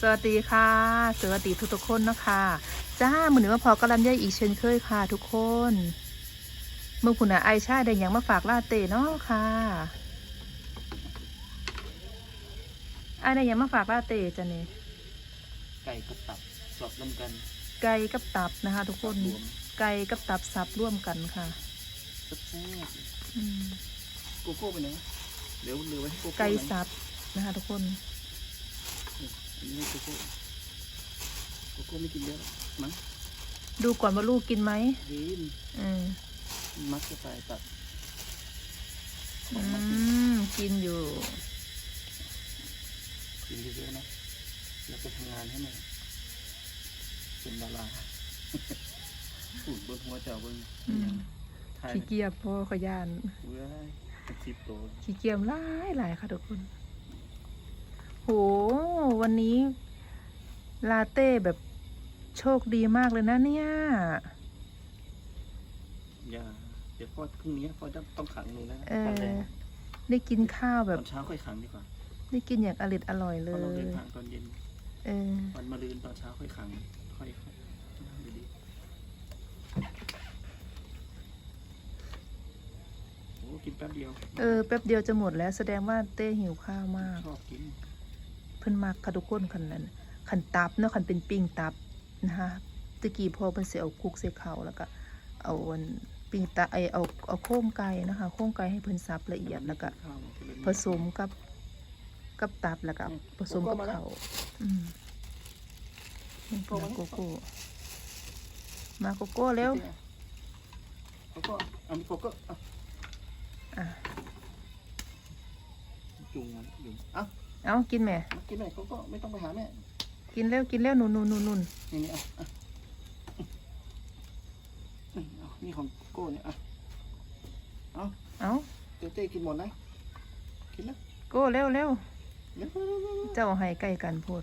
สวัสดีค่ะ สวัสดีทุกทุกๆคนนะคะจ้ามือหนึ่งมาพอกำลังย่อยอีกเช่นเคยค่ะทุกคนเมื่อคุณอาไอชาได้หยังมาฝากลาเต้เนาะค่ะไอได้หยังมาฝากลาเต้จ้ะเนี่ยไก่กับตับสอบน้ำกัน ไก่กับตับนะคะ ทุกคนรวมไก่กับตับสับร่วมกันค่ะแซ่บอืมๆโกโก้ไปไหนเดี๋ยวเหลือไว้ให้โกโก้ไก่หน่อยสับนะคะ ทุกคนอันนี้ ให้โกโก้โกโก้ไม่กินเยอะมั้งดูก่อนว่าลูกกินไหมกินอืมมักจะตายตัดอืมกินอยู่ กินเยอะๆนะแล้วไปทำงานให้หน่อยเป็นดาราฝุ่นบนหัวเจ้าบนอืม ถ่ายขี้เกียจพ่อขยานเว้ยเป็นสิบโตขี้เกียจหลายหลายค่ะทุกคน โห วันนี้ ลาเต้แบบโชคดีมากเลยนะเนี่ย อย่าเดี๋ยวพ่อพรุ่งนี้พ่อจะต้องขังหนูนะเอตอนแรอกได้กินข้าวตแบบอนเช้าค่อยขังดีกว่าได้กินอย่างอริดอร่อยเพเลราะเรายเดินทางตอนเย็นเออ วันมะรืนตอนเช้าค่อยขัง ค่อยค่อยดีๆโอ้กินแป๊บเดียว เออ แป๊บเดียวจะหมดแล้วแสดงว่าเต้หิวข้าวมาก ชอบกิน เพิ่นมักค่ะทุกคนคันนั้นคันตับเนาะคันเป็นปิ้งตับนะคะตะกี้พอเพิ่นสิเอาคุกใส่เขาวแล้วก็เอาอันปิ้งตะไอเอาเอาโครงไก่นะคะโครงไก่ให้เพิ่นสับละเอียดแล้วก็ข้าวมันจะเป็นผสมกับกับตับแล้วก็ผสมกับเขาวอืมนี่คือโกโก้มาโกโก้เร็วโกโก้อันนี้โกโก้อะอะจุงมันจุงเอ้า เอากินแม่มากินหน่อยโกโก้ไม่ต้องไปหาแม่กินเร็วกินเร็วหนุนหนุนหนุนหนุนนี่นี่อะอะอืมเอานี่ของโกโก้เนี่ยอะเอาเต้เต้กินหมดนะกินแล้วโก้เร็วเร็วเร็วๆๆเจ้าให้ใกล้กันพูด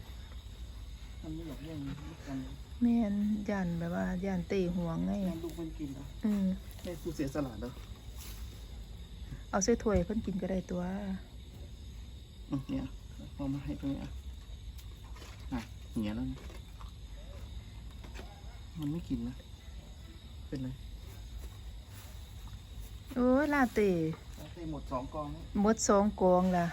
ๆมันไม่อยากแย่งกันแม่นย่านแบบว่าย่านเตะห่วงไงแย่งลูกมันกินเหรออืมแม่ผู้เสียสละเหรอเอาใส่ถ้วยเพิ่นกินก็ได้ตัวอืมเนี่ย เอามาให้ตรงนี้อะอะเหี่ยแล้วนะมันไม่กินนะ เป็นไรโอ้ยลาเต้ใส่หมดสองกองแล้วหมดสองกองละ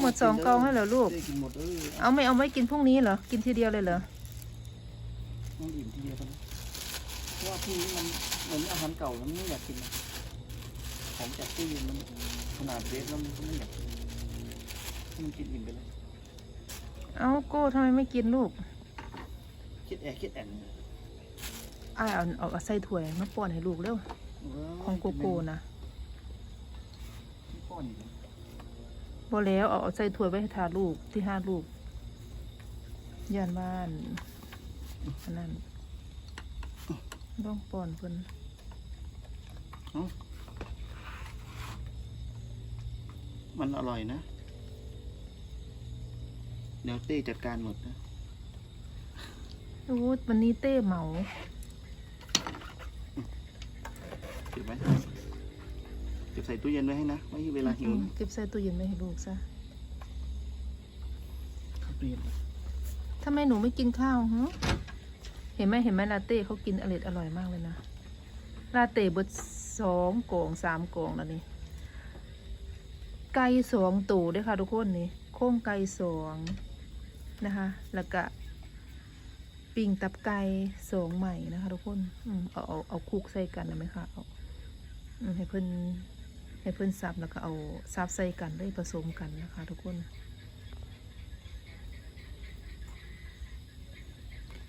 หมดสองกองแล้วเหรอลูกเต้กินหมดเออเอาไม่เอาไม่กินพรุ่งนี้เหรอ กินทีเดียวเลยเหรอ ต้องอิ่มทีเดียวกันนะเพราะว่าพรุ่งนี้มันเหมือนอาหารเก่าแล้วมันไม่อยากกินนะ ของจากตู้เย็นมันขนาดเล็กแล้วมันก็ไม่อยากกินให้มันกินอิ่มไปเลยเอาโก้ทำไมไม่กินลูก คิดแอร์คิดแอนอ้ายเอาเอาเอาใส่ถ้วยมาป้อนให้ลูกเร็ว ของโกโก้นะป้อนอีกแล้วบ่แล้วเอาเอาใส่ถ้วยไว้ให้ทาลูกที่ห้าลูกย่านบ้านอันนั้นต้องป้อนเพิ่น มันอร่อยนะ เดี๋ยวเต้จัดการหมดนะโอ้ยวันนี้เต้เหมาเก็บไว้เก็บใส่ตู้เย็นไว้ให้นะ ไว้เวลาหิวอืมนะเก็บใส่ตู้เย็นไว้ให้ลูกซะเข้าตู้เย็นทำไมหนูไม่กินข้าวฮะเห็นไหมเห็นไหมลาเต้เขากินอร่อยอร่อยมากเลยนะลาเต้เบิดสองกล่องสามกล่องแล้วนี่ ไก่สองตัวด้วยค่ะทุกคนนี่โค้งไก่สองนะคะ แล้วก็ปิ่งตับไก่สองใหม่นะคะ ทุกคนอืมเอาเอาเอาคุกใส่กันนะไหมคะเอาให้เพิ่นให้เพิ่นสับแล้วก็เอาซับใส่กันได้ผสมกันนะคะ ทุกคน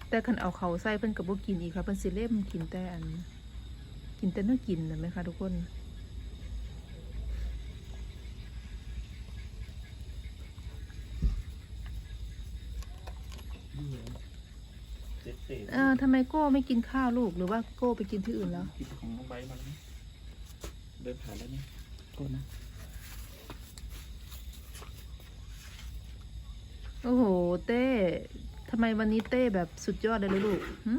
แต่คันเอาเขาใส่เพิ่นกับบ่กินอีกค่ะเพิ่นสิเล่มกินแต่อัน กินแต่เนื้อกินนะไหมคะทุกคน เจ็ดเศษเออทำไมโก้ไม่กินข้าวลูกหรือว่าโก้ไปกินที่อื่นแล้วกินของน้องใบมันนะเดินผ่านแล้วนี่โทษนะ โอ้โห เต้ทำไมวันนี้เต้แบบสุดยอดเลยเลยลูกหึ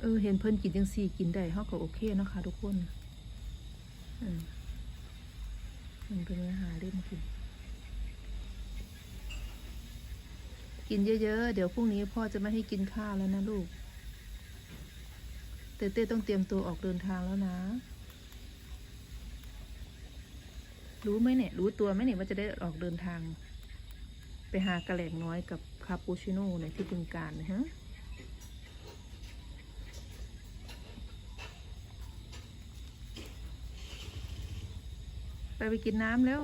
เออเห็นเพิ่นกินจังซี่กินได้เฮาก็โอเคเนาะค่ะทุกคนอืมมันเป็นอาหารเล่นกิน กินเยอะๆ เดี๋ยวพรุ่งนี้พ่อจะไม่ให้กินข้าวแล้วนะลูก เต้เต้ต้องเตรียมตัวออกเดินทางแล้วนะ รู้ไหมเนี่ย รู้ตัวไหมเนี่ยว่าจะได้ออกเดินทาง ไปหากระแหลงน้อยกับคาปูชิโน่ในที่บึงการนะฮะไปไปกินน้ำแล้ว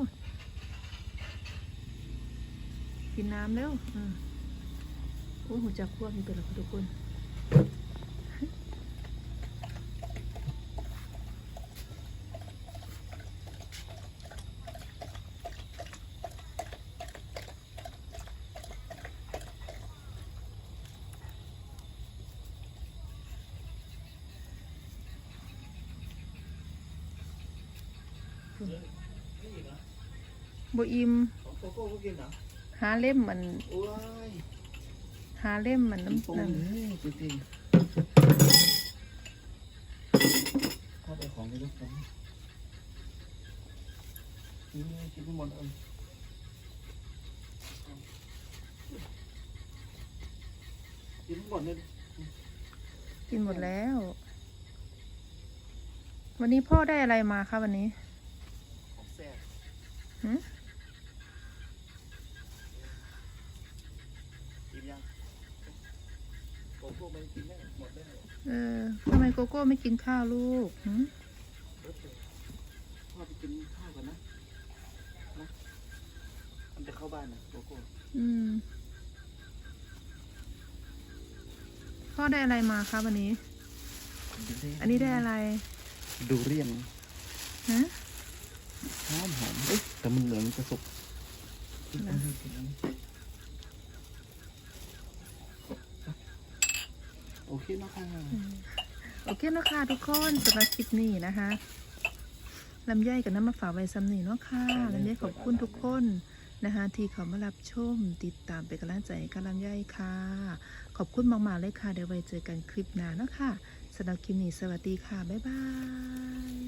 กินน้ำแล้วอืม โอ้หูจักพวกนี้เป็นหรอทุกคนบอิมของโกโก้ก็กินเหรอหาเล่มมันโอ้ยหาเล่มมันน้ำน้ำปูนั่นนี่จริงๆถ้าไปของในรถผมนี่กินไม่หมดเออกินไม่หมดเลยกินหมดแล้ว วันนี้พ่อได้อะไรมาคะวันนี้ของแซ่บ หืม กินยังโกโก้ไม่ได้กินแน่หมดแน่ เออทำไมโกโก้ไม่กินข้าวลูกหืมพ่อไปกินข้าวก่อนนะนะมันจะเข้าบ้านนะโกโก้อืม พ่อได้อะไรมาคะวันนี้ อันนี้ได้อะไร ดูเรียนฮะหอมหอมเอ๊ะแต่มันเหลืองจะสุก นะ โอเคนะค่ะโอเคนะค่ะทุกคนสำหรับคลิปนี้นะคะลำไยกับน้ำมะฝากไว้ซ้ำนี่เนาะค่ะลำไยขอบคุณทุกคนนะคะที่เขามารับชมติดตามเป็นกำลังใจกับลำไยค่ะ ขอบคุณมากๆเลยค่ะเดี๋ยวไว้เจอกันคลิปหน้าเนาะค่ะสำหรับคลิปนี้สวัสดีค่ะ บ๊ายบาย